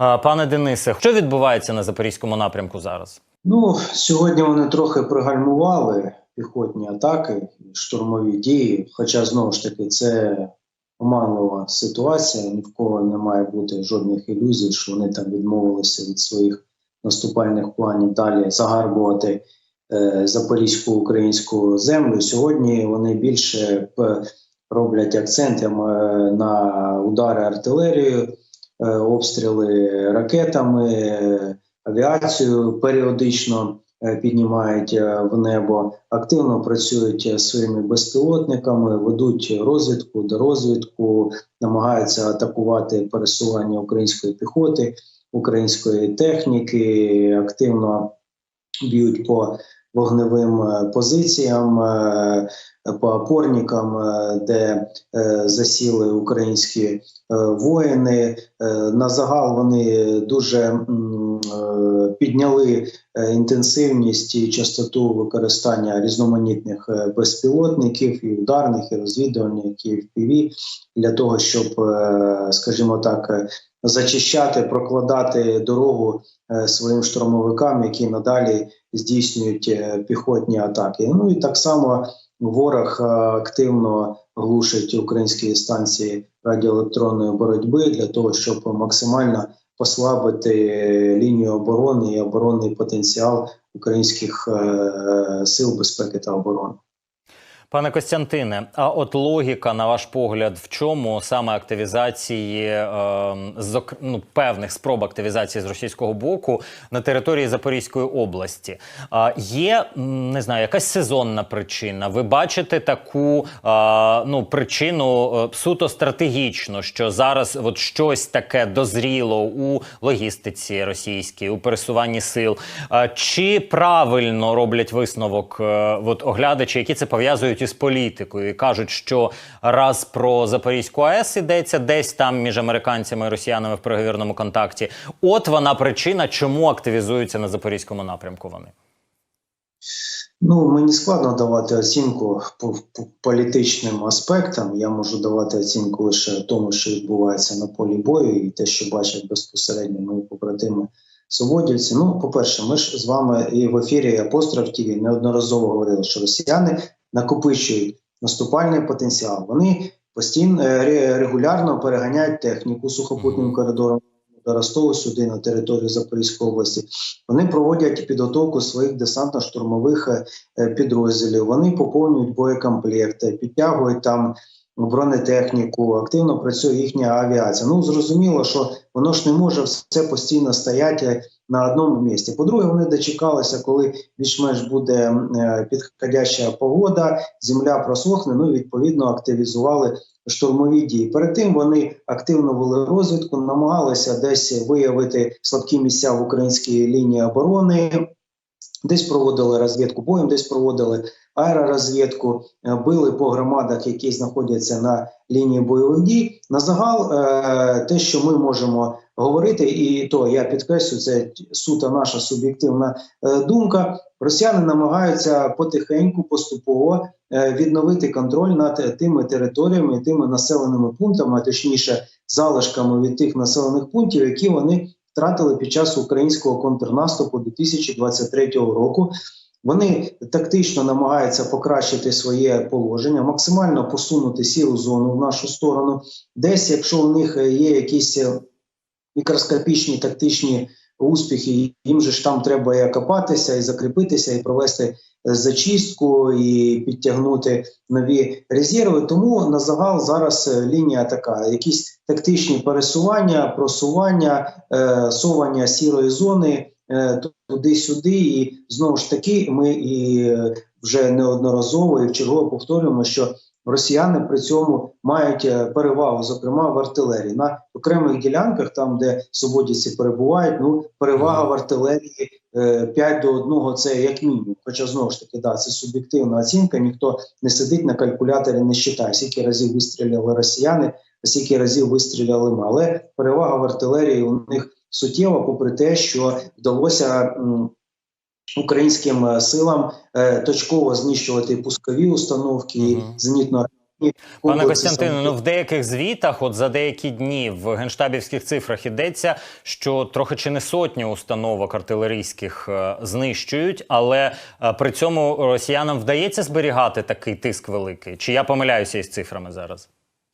Пане Денисе, що відбувається на запорізькому напрямку зараз? Ну, сьогодні вони трохи пригальмували піхотні атаки, штурмові дії. Хоча знову ж таки це оманлива ситуація. Ні в кого не має бути жодних ілюзій, що вони там відмовилися від своїх наступальних планів далі загарбувати е, запорізьку українську землю. Сьогодні вони більше роблять акцент е, на удари артилерією, обстріли ракетами. е, авіацію періодично е, піднімають е, в небо, активно працюють е, своїми безпілотниками, ведуть розвідку до розвідку, намагаються атакувати пересування української піхоти, української техніки, активно б'ють по вогневим е, позиціям, е, по опорникам, е, де засіли українські воїни. На загал вони дуже підняли інтенсивність і частоту використання різноманітних безпілотників, і ударних, і розвідувальних, і FPV, для того, щоб, скажімо так, зачищати, прокладати дорогу е, своїм штурмовикам, які надалі здійснюють е, піхотні атаки. Ну і так само ворог е, активно глушить українські станції радіоелектронної боротьби для того, щоб максимально послабити лінію оборони і оборонний потенціал українських сил безпеки та оборони. Пане Костянтине, а от логіка, на ваш погляд, в чому саме активізації е, зок- ну, певних спроб активізації з російського боку на території Запорізької області? А є не знаю, якась сезонна причина? Ви бачите таку е, ну, причину е, суто стратегічно, що зараз от щось таке дозріло у логістиці російській, у пересуванні сил? Е, Чи правильно роблять висновок е, от, оглядачі, які це пов'язують із політикою і кажуть, що раз про Запорізьку АЕС йдеться десь там між американцями і росіянами в переговірному контакті. От вона причина, чому активізуються на запорізькому напрямку. Вони Ну, мені складно давати оцінку по, по політичним аспектам. Я можу давати оцінку лише тому, що відбувається на полі бою, і те, що бачать безпосередньо мої побратими свободівці. Ну, по-перше, ми ж з вами і в ефірі Апостроф ТВ неодноразово говорили, що росіяни накопичують наступальний потенціал. Вони постійно е, регулярно переганяють техніку сухопутним коридором до Ростову сюди на територію Запорізької області. Вони проводять підготовку своїх десантно-штурмових е, підрозділів. Вони поповнюють боєкомплекти, підтягують там бронетехніку, активно працює їхня авіація. Ну зрозуміло, що воно ж не може все постійно стояти на одному місці. По-друге, вони дочекалися, коли більш-менш буде е, підходяща погода, земля просохне. Ну відповідно активізували штурмові дії. Перед тим вони активно вели розвідку, намагалися десь виявити слабкі місця в українській лінії оборони. Десь проводили розвідку боєм, десь проводили аеророзвідку, е, били по громадах, які знаходяться на лінії бойових дій. На загал, е, те, що ми можемо говорити, і то я підкреслю, це суто наша суб'єктивна е, думка. Росіяни намагаються потихеньку, поступово відновити контроль над тими територіями, тими населеними пунктами, а точніше залишками від тих населених пунктів, які вони втратили під час українського контрнаступу 2023 року. Вони тактично намагаються покращити своє положення, максимально посунути сіру зону в нашу сторону. Десь, якщо у них є якісь е, мікроскопічні тактичні успіхи, їм же ж там треба і окопатися, і закріпитися, і провести зачистку, і підтягнути нові резерви. Тому на загал зараз е, лінія така: якісь тактичні пересування, просування, е, совання сірої зони туди-сюди. І знову ж таки, ми і е, вже неодноразово і вчергово повторюємо, що росіяни при цьому мають е, перевагу, зокрема в артилерії. На окремих ділянках, там де свободівці перебувають, ну перевага в артилерії е, 5 до 1 – це як мінімум. Хоча знову ж таки, да, це суб'єктивна оцінка. Ніхто не сидить на калькуляторі, не считає, скільки разів вистріляли росіяни, скільки разів вистріляли ми. Але перевага в артилерії у них суттєва, попри те, що вдалося. Українським е, силам е, точково знищувати пускові установки, Мгм. зенітно Пане Костянтине, ну в деяких звітах, от за деякі дні в генштабівських цифрах йдеться, що трохи чи не сотню установок артилерійських е, знищують, але е, при цьому росіянам вдається зберігати такий тиск великий. Чи я помиляюся із цифрами зараз?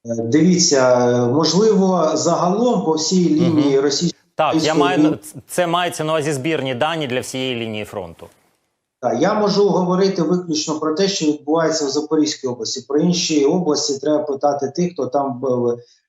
Дивіться, можливо, загалом по всій лінії російської Так, я маю це мається на увазі збірні дані для всієї лінії фронту. Так, я можу говорити виключно про те, що відбувається в Запорізькій області. Про інші області треба питати тих, хто там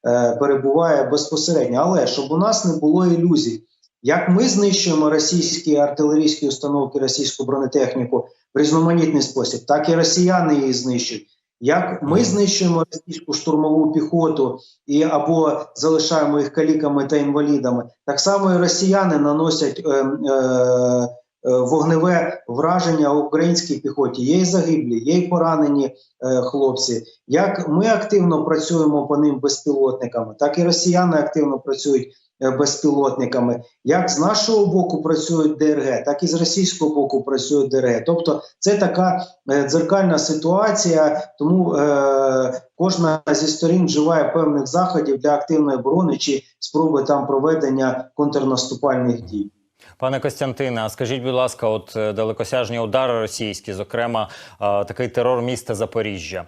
е, перебуває безпосередньо. Але щоб у нас не було ілюзій, як ми знищуємо російські артилерійські установки, російську бронетехніку в різноманітний спосіб, так і росіяни її знищують. Як ми знищуємо російську штурмову піхоту і або залишаємо їх каліками та інвалідами, так само і росіяни наносять е, е, е, вогневе враження українській піхоті. Є й загиблі, є й поранені е, хлопці. Як ми активно працюємо по ним безпілотниками, так і росіяни активно працюють безпілотниками. Як з нашого боку працюють ДРГ, так і з російського боку працюють ДРГ. Тобто, це така е, дзеркальна ситуація, тому е, кожна зі сторін вживає певних заходів для активної оборони чи спроби там проведення контрнаступальних дій. Пане Костянтине, а скажіть, будь ласка, от е, далекосяжні удари російські, зокрема, е, такий терор міста Запоріжжя. е,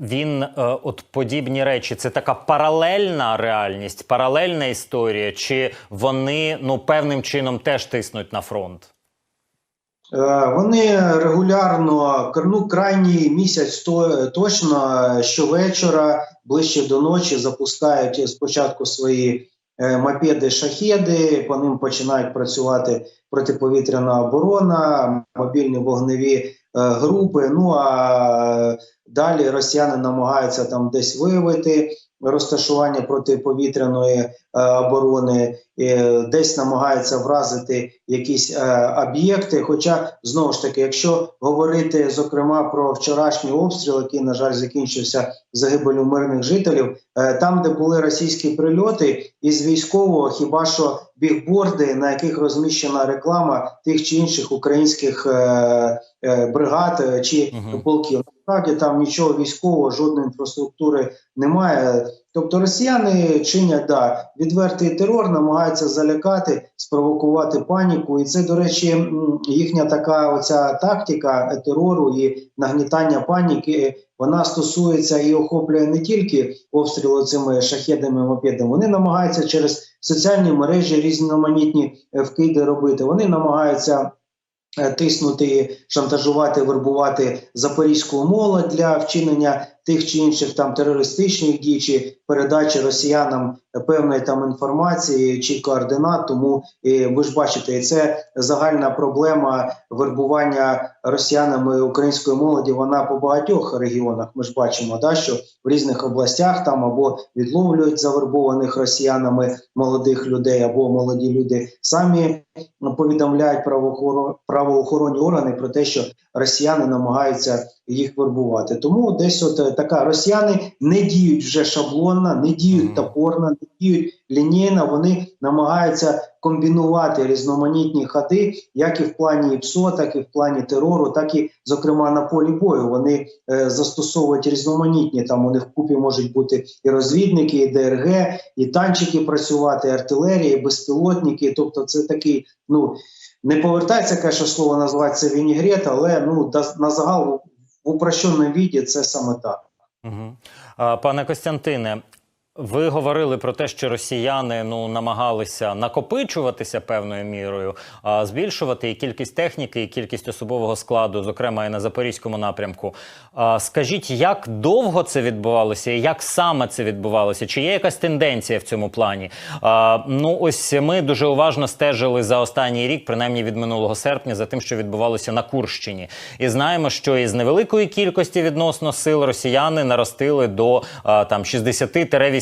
Він, от подібні речі, це така паралельна реальність, паралельна історія, чи вони ну певним чином теж тиснуть на фронт? Вони регулярно ну, крайній місяць то, точно щовечора, ближче до ночі, запускають спочатку свої мопеди шахеди. По ним починають працювати протиповітряна оборона, мобільні вогневі е, групи. Ну а далі росіяни намагаються там десь виявити розташування протиповітряної е, оборони, е, десь намагаються вразити якісь е, об'єкти. Хоча знову ж таки, якщо говорити зокрема про вчорашній обстріл, який на жаль закінчився загибелю мирних жителів, е, там, де були російські прильоти, із військового хіба що бігборди, на яких розміщена реклама тих чи інших українських е, е, бригад чи полків. Насправді там нічого військового, жодної інфраструктури немає. Тобто росіяни чинять да, відвертий терор, намагаються залякати, спровокувати паніку. І це, до речі, їхня така оця тактика терору і нагнітання паніки. Вона стосується і охоплює не тільки обстріли цими шахедами мопедами. Вони намагаються через соціальні мережі різноманітні е, вкиди робити. Вони намагаються тиснути, шантажувати, вербувати запорізьку молодь для вчинення тих чи інших там терористичних дій, чи передачі росіянам певної там інформації чи координат. Тому ви ж бачите, і це загальна проблема вербування росіянами української молоді. Вона по багатьох регіонах. Ми ж бачимо, да що в різних областях там або відловлюють завербованих росіянами молодих людей, або молоді люди самі повідомляють правоохоро- правоохоронні органи про те, що росіяни намагаються їх вербувати. Тому десь от е, така росіяни не діють вже шаблонно, не діють топорно, діють лінійно. Вони намагаються комбінувати різноманітні ходи, як і в плані ПСО, так і в плані терору, так і зокрема на полі бою. Вони е, застосовують різноманітні там. У них вкупі можуть бути і розвідники, і ДРГ, і танчики працювати, і артилерія, і безпілотники. Тобто, це такий ну. Не повертається, каже, слово називається вінігрет, але ну на загал в упрощеному віді це саме так. Угу. Пане Костянтине, ви говорили про те, що росіяни ну намагалися накопичуватися певною мірою, а збільшувати і кількість техніки, і кількість особового складу, зокрема і на запорізькому напрямку. А, Скажіть, як довго це відбувалося, і як саме це відбувалося? Чи є якась тенденція в цьому плані? А, Ну ось ми дуже уважно стежили за останній рік, принаймні від минулого серпня, за тим, що відбувалося на Курщині, і знаємо, що із невеликої кількості відносно сил росіяни наростили до а, там 60-80 80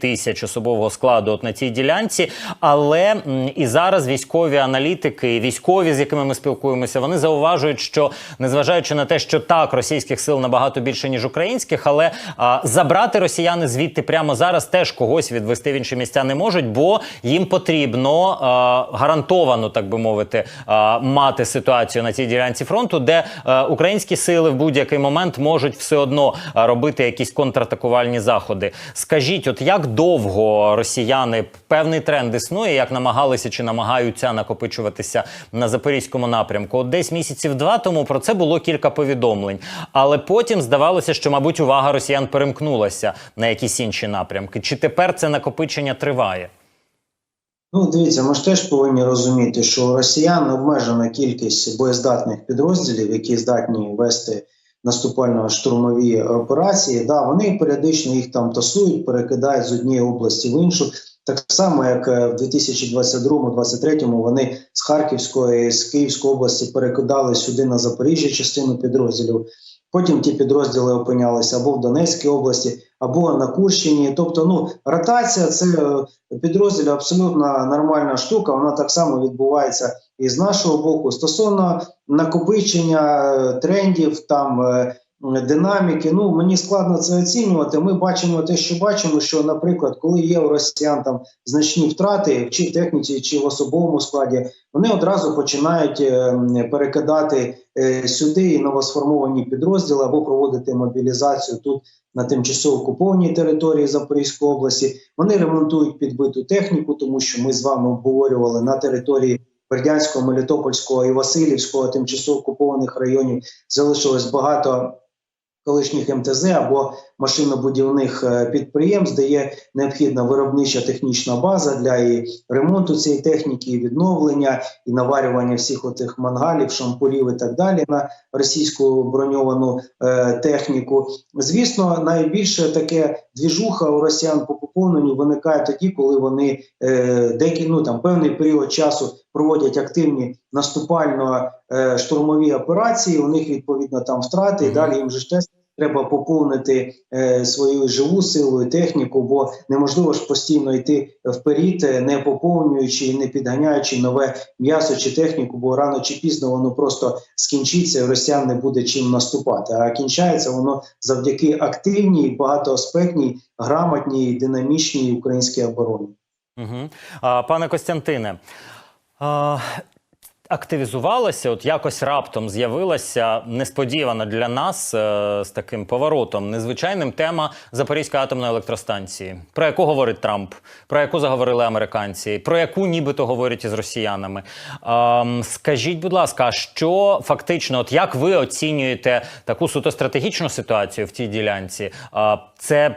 тисяч особового складу от на цій ділянці. Але і зараз військові аналітики, військові, з якими ми спілкуємося, вони зауважують, що незважаючи на те, що так російських сил набагато більше ніж українських, але а, забрати росіяни звідти прямо зараз теж когось відвести в інші місця не можуть, бо їм потрібно а, гарантовано, так би мовити, а, мати ситуацію на цій ділянці фронту, де а, українські сили в будь-який момент можуть все одно робити якісь контратакувальні заходи. Скажіть, от як довго росіяни певний тренд існує, як намагалися чи намагаються накопичуватися на запорізькому напрямку? От десь місяців два тому про це було кілька повідомлень, але потім здавалося, що, мабуть, увага росіян перемкнулася на якісь інші напрямки. Чи тепер це накопичення триває? Ну, дивіться, ми ж теж повинні розуміти, що у росіян обмежена кількість боєздатних підрозділів, які здатні вести наступально-штурмові операції. Да, вони періодично їх там тасують, перекидають з однієї області в іншу. Так само, як е, в 2022-2023 вони з Харківської, з Київської області перекидали сюди на Запоріжжя частину підрозділів. Потім ті підрозділи опинялися або в Донецькій області, або на Курщині. Тобто, ну ротація це підрозділ підрозділів абсолютно нормальна штука. Вона так само відбувається і з нашого боку. Стосовно накопичення е, трендів, там е, динаміки. Ну мені складно це оцінювати. Ми бачимо те, що бачимо, що, наприклад, коли є у росіян там значні втрати, чи в техніці, чи в особовому складі, вони одразу починають е, перекидати е, сюди і новосформовані підрозділи або проводити мобілізацію тут на тимчасово окупованій території Запорізької області. Вони ремонтують підбиту техніку, тому що ми з вами обговорювали на території. Бердянського, Мелітопольського і Васильівського тимчасово окупованих районів залишилось багато колишніх МТЗ або машинобудівних е, підприємств, де є необхідна виробнича технічна база для і ремонту цієї техніки, і відновлення і наварювання всіх отих мангалів, шампурів і так далі на російську броньовану е, техніку. Звісно, найбільше таке двіжуха у росіян по поповненню виникає тоді, коли вони е, деякі ну там певний період часу проводять активні наступально е, штурмові операції. У них відповідно там втрати, і далі їм же ж теж треба поповнити е, свою живу силу техніку, бо неможливо ж постійно йти вперед, е, не поповнюючи, і не підганяючи нове м'ясо чи техніку, бо рано чи пізно воно просто скінчиться, росіян не буде чим наступати. А кінчається воно завдяки активній, багатоаспектній, грамотній, динамічній українській обороні. Угу. А, пане Костянтине, а, активізувалася, от якось раптом з'явилася несподівана для нас е, з таким поворотом, незвичайним тема Запорізької атомної електростанції, про яку говорить Трамп, про яку заговорили американці, про яку нібито говорять із росіянами. М, скажіть, будь ласка, що фактично, от як ви оцінюєте таку суто стратегічну ситуацію в тій ділянці? А, це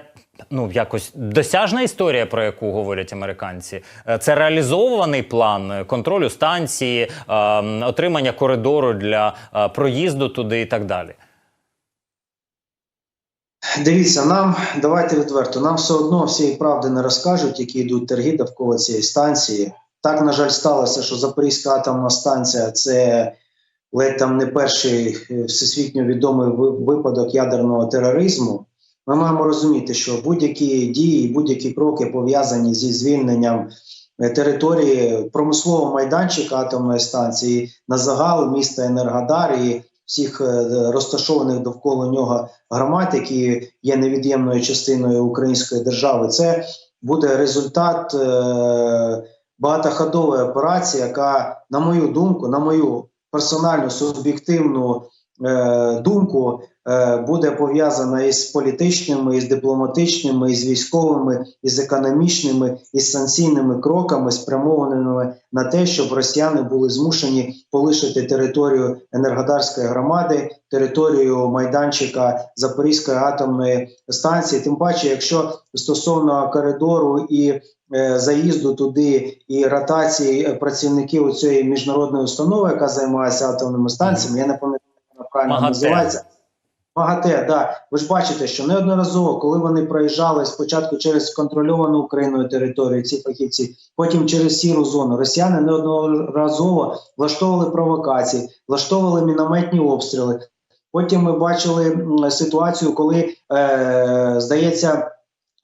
Ну, якось досяжна історія, про яку говорять американці. Е, Це реалізований план е, контролю станції, е, отримання коридору для проїзду туди і так далі. Дивіться, нам давайте відверто. Нам все одно всієї правди не розкажуть, які йдуть торги довкола цієї станції. Так, на жаль, сталося, що Запорізька атомна станція це ледь там не перший всесвітньо відомий випадок ядерного тероризму. Ми маємо розуміти, що будь-які дії, будь-які кроки пов'язані зі звільненням е, території промислового майданчика атомної станції на загал міста Енергодар і всіх е, розташованих довкола нього громад, які є невід'ємною частиною української держави, це буде результат е, багатоходової операції, яка, на мою думку, на мою персональну суб'єктивну думку, е, буде пов'язана із політичними, із дипломатичними, із військовими, із економічними, із санкційними кроками, спрямованими на те, щоб росіяни були змушені полишити територію Енергодарської громади, територію майданчика Запорізької атомної станції. Тим паче, якщо стосовно коридору і е, заїзду туди і ротації е, працівників цієї міжнародної установи, яка займається атомними станціями, я не пам'ятаю, правильно МАГАТЕ. називається. МАГАТЕ, да. Ви ж бачите, що неодноразово, коли вони проїжджали спочатку через контрольовану Україною територію, ці фахівці, потім через сіру зону, росіяни неодноразово влаштовували провокації, влаштовували мінометні обстріли. Потім ми бачили ситуацію, коли, е, здається,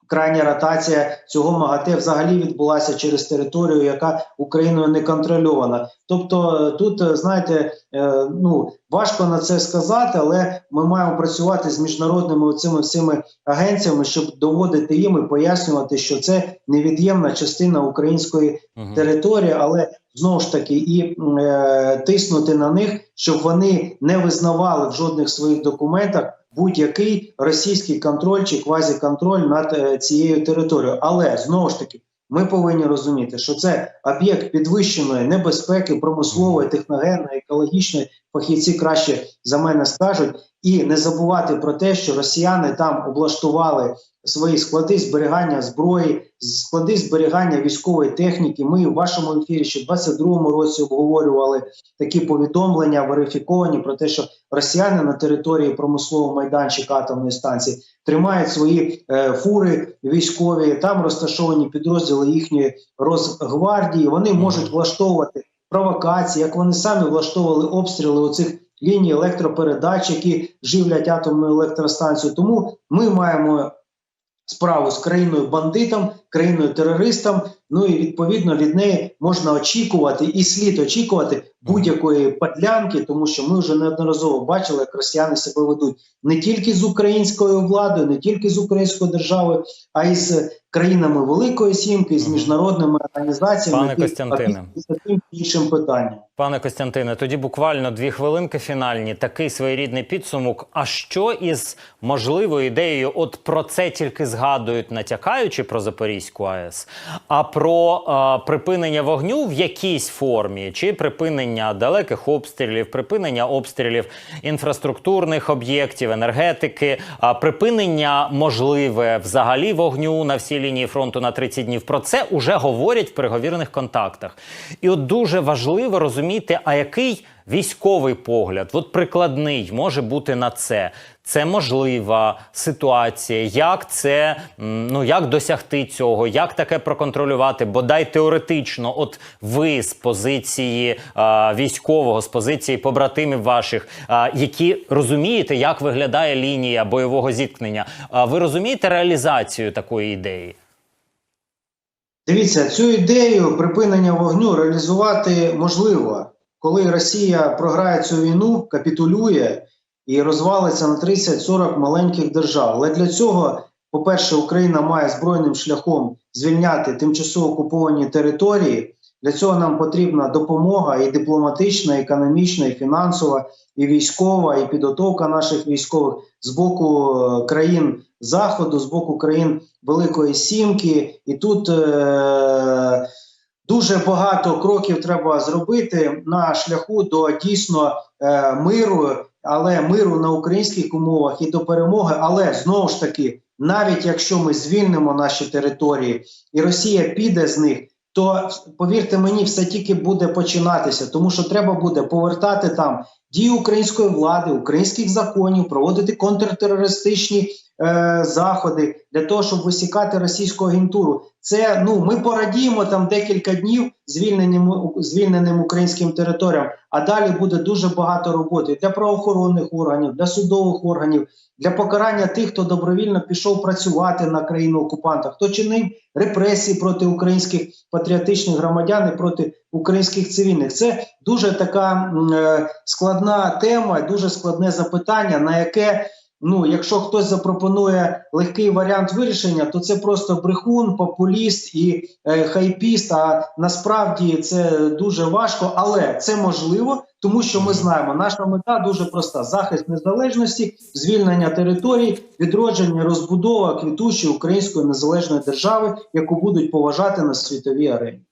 крайня ротація цього МАГАТЕ взагалі відбулася через територію, яка Україною не контрольована. Тобто е, тут, е, знаєте, е, ну важко на це сказати, але ми маємо працювати з міжнародними цими всіми агенціями, щоб доводити їм і пояснювати, що це невід'ємна частина української Мгм. території, але знову ж таки і е, тиснути на них, щоб вони не визнавали в жодних своїх документах будь-який російський контроль чи квазіконтроль над е, цією територією. Але знову ж таки. Ми повинні розуміти, що це об'єкт підвищеної небезпеки, промислової, техногенної, екологічної. Фахівці краще за мене скажуть, і не забувати про те, що росіяни там облаштували свої склади зберігання зброї, склади зберігання військової техніки. Ми в вашому ефірі ще в 22-му році обговорювали такі повідомлення верифіковані про те, що росіяни на території промислового майданчика атомної станції тримають свої е, фури військові. Там розташовані підрозділи їхньої Росгвардії. Вони можуть влаштовувати провокації, як вони самі влаштовували обстріли оцих ліній електропередач, які живлять атомну електростанцію. Тому ми маємо справу з країною бандитом, країною терористом. Ну і відповідно від неї можна очікувати і слід очікувати будь-якої подлянки, тому що ми вже неодноразово бачили, як росіяни себе ведуть не тільки з українською владою, не тільки з українською державою, а й з країнами Великої Сімки, з міжнародними організаціями Пане які Костянтине. іншим питанням. Пане Костянтине, тоді буквально дві хвилинки фінальні. Такий своєрідний підсумок. А що із можливою ідеєю? От про це тільки згадують, натякаючи про Запорізьку АЕС, а про е, припинення вогню в якійсь формі, чи припинення далеких обстрілів, припинення обстрілів інфраструктурних об'єктів, енергетики, а припинення можливе взагалі вогню на всій лінії фронту на 30 днів. Про це уже говорять в переговірних контактах. І от дуже важливо розуміти, а який військовий погляд, от прикладний, може бути на це. Це можлива ситуація. Як це ну як досягти цього, як таке проконтролювати? Бодай теоретично, от ви з позиції а, військового, з позиції побратимів ваших, а, які розумієте, як виглядає лінія бойового зіткнення. А, ви розумієте реалізацію такої ідеї? Дивіться, цю ідею припинення вогню реалізувати можливо, коли Росія програє цю війну, капітулює і розвалиться на 30-40 маленьких держав. Але для цього, по-перше, Україна має збройним шляхом звільняти тимчасово окуповані території. Для цього нам потрібна допомога і дипломатична, і економічна, і фінансова, і військова, і підготовка наших військових з боку е, країн Заходу, з боку країн Великої Сімки. І тут е- дуже багато кроків треба зробити на шляху до дійсно е- миру, але миру на українських умовах і до перемоги. Але знову ж таки, навіть якщо ми звільнимо наші території і Росія піде з них. То повірте мені, все тільки буде починатися, тому що треба буде повертати там дії української влади, українських законів, проводити контртерористичні е, заходи для того, щоб висікати російську агентуру. Це ну ми порадіємо там декілька днів звільненим звільненим українським територіям. А далі буде дуже багато роботи для правоохоронних органів, для судових органів, для покарання тих, хто добровільно пішов працювати на країну окупанта, хто чинив репресії проти українських патріотичних громадян і проти українських цивільних. Це дуже така е, складна тема, дуже складне запитання, на яке. Ну, якщо хтось запропонує легкий варіант вирішення, то це просто брехун, популіст і е, хайпіст. А насправді це дуже важко, але це можливо, тому що ми знаємо, наша мета дуже проста: захист незалежності, звільнення територій, відродження, розбудова квітучої української незалежної держави, яку будуть поважати на світовій арені.